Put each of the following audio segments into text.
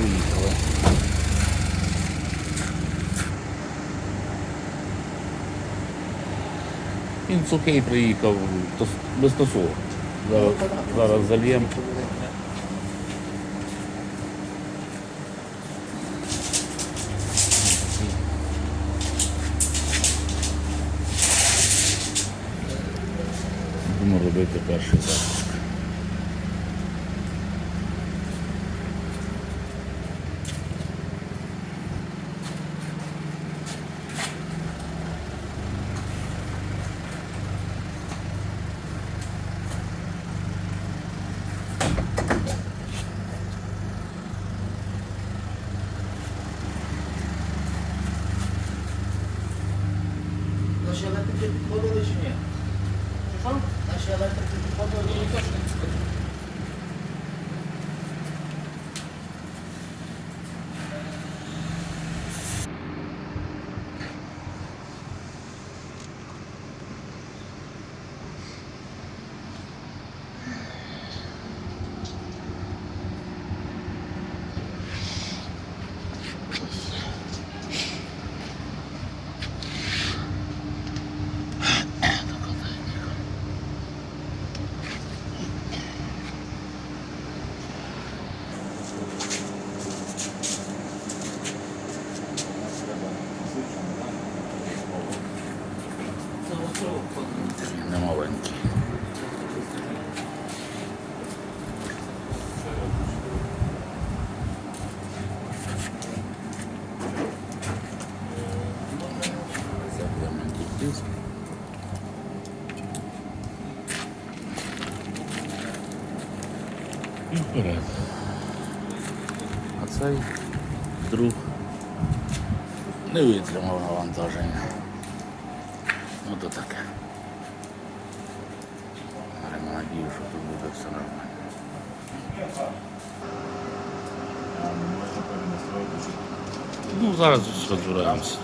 Приїхали. Він сухий приїхав без тосу. Зараз, зараз зальємо. Будемо робити перший запуск. bir kolu düşünüyor. Şu an aşağılarda І. А цей друг не витримав навантаження. Ну то таке. Маємо надію, що тут буде все нормально. Ну, зараз розбираємося.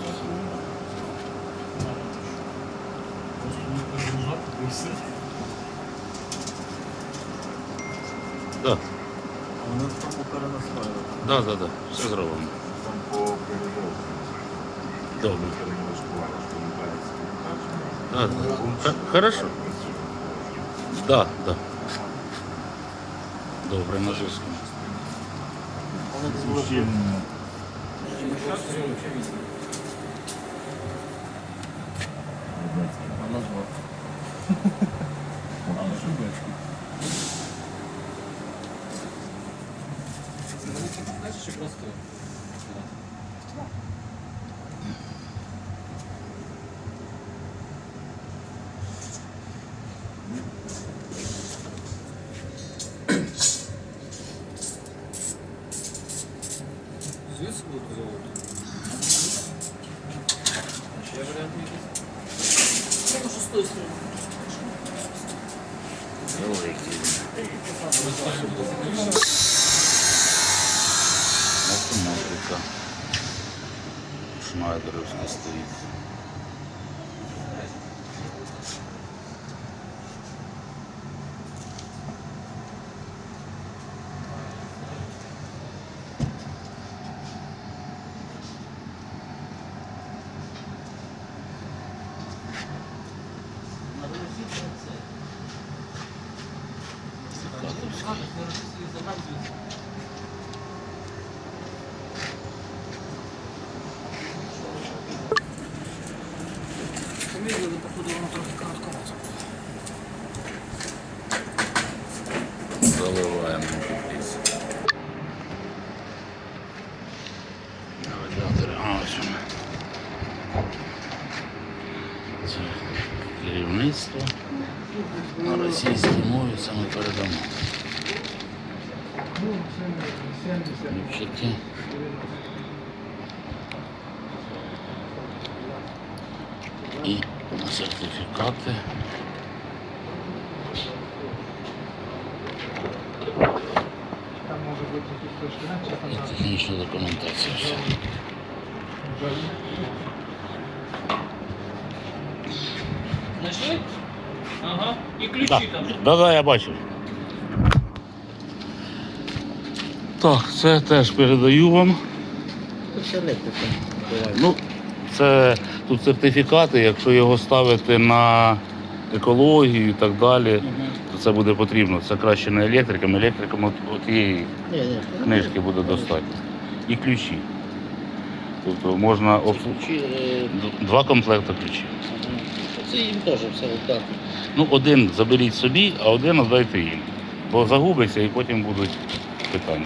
Так, Вони там перенастраювали. да, да, да, все зробимо. Там по пережовку. Добре. Переналаштування, що вимагається. Да, да. Х- Хорошо. Да, да. Добре, на зв'язку. Вони десь були. Знаєш, чи просто? Звідси буде золото. Ще варіанти якісь? Треба що з тої сторони. Великий. Автоматика. немає дорожній стоїть. Катовський. Поміряли, походу, воно трохи коротковато. Заливаємо керівництво. На російській мові ми передамо. Ліпчики. І на сертифікати. Там може бути якісь трошки наче І там технічна документація. Все. Знайшли? Ага. І ключі Да, там. да, да, я бачив. Так, це теж передаю вам. Це. Ну, це тут сертифікати, якщо його ставити на екологію і так далі, то це буде потрібно. Це краще не електрикам, електрикам от, от книжки буде достатньо. І ключі. Тобто можна обс- Ключі, е, два комплекти ключів. Це їм теж все отдати. Ну, один заберіть собі, а один віддайте їм. Бо загубиться і потім будуть питання.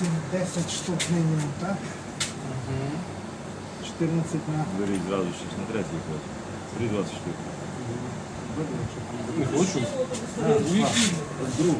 8-10 штук мінімум, так? 14 на Беріть зразу щось на третій ход. Три 20 штук. А, два. Другий.